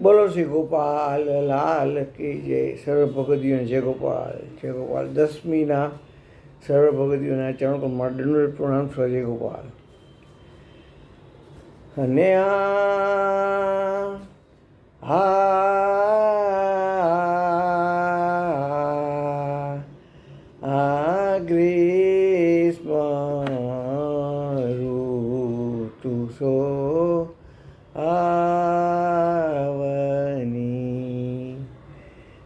બોલો શ્રી ગોપાલ, લાલ કી જય. સર્વ ભગતીઓને જય ગોપાલ જય ગોપાલ. દસમીના સર્વ ભગતીઓના ચરણ કમળ દંડ પ્રણામ સ્વ ગોપાલ. અને આ ગ્રીષ્મ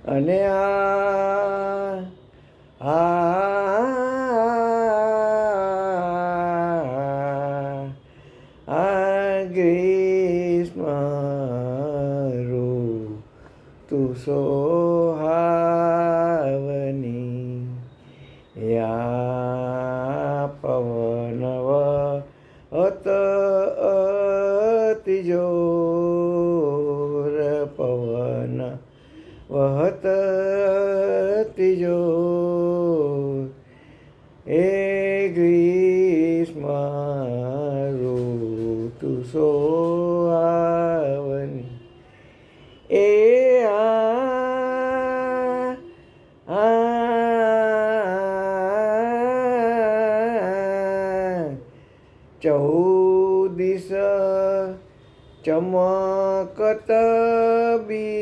અને આ આ આ ગ્રીષ્મ તું સોહાવની યા પવનવ અત અતિજોર તિજોર એ ગ્રીષ્મ ઋતુ સોહાવની એ આ આ ચૌદિસ ચમકત બીજલી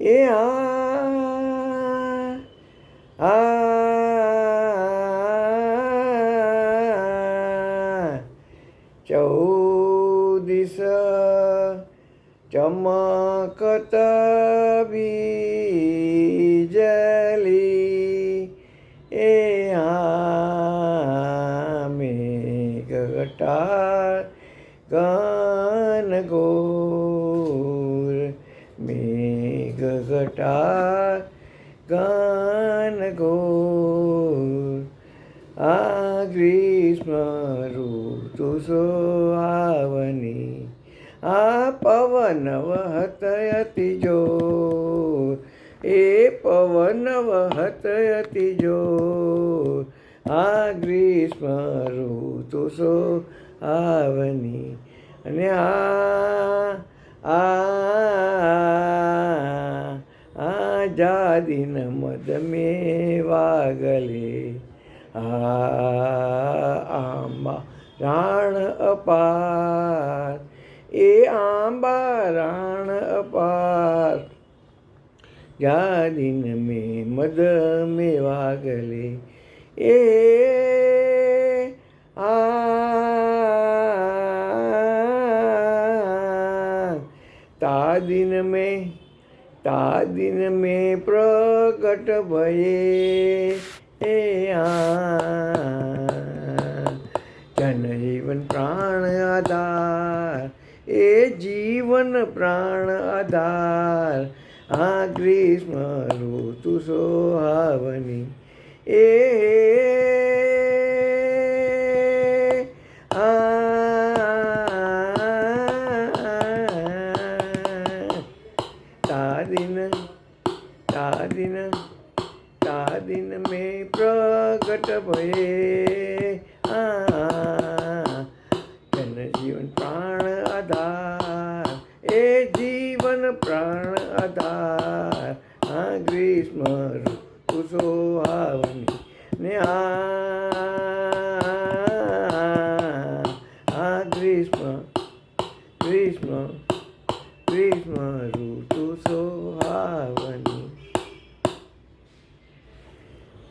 એ આ આ ચૌદિસ ચમકત બીજલી ગન ગોર મેઘ ઘટા ગાન ગોર આ ગ્રીષ્મ ઋતુ સોહાવની આ પવન વહતયતિ જો એ પવન વહતયતિ જો આ ગ્રીષ્મ ઋતુ સોહાવની અને આ આ આ જાદિન મદ મે વાગલે. આ, આંબા રાણ અપાર. એ આંબા રાણ અપાર. જાદીન મે મદ મે વાગલે. એ તાદિન में તાદિન में પ્રગટ ભયે. એ આ જન જીવન પ્રાણ આધાર. એ જીવન પ્રાણ આધાર. આ ગ્રીષ્મ ઋતુ સોહાવની એ તાદિન તાદિન મે પ્રગટ ભયે. જન જીવન પ્રાણ આધાર, એ જીવન પ્રાણ આધાર. આ ગ્રીષ્મ ઋતુ સોહાવની ને આ ગ્રીષ્મ ગ્રીષ્મ ગ્રીષ્મ ઋતુ સોહાવની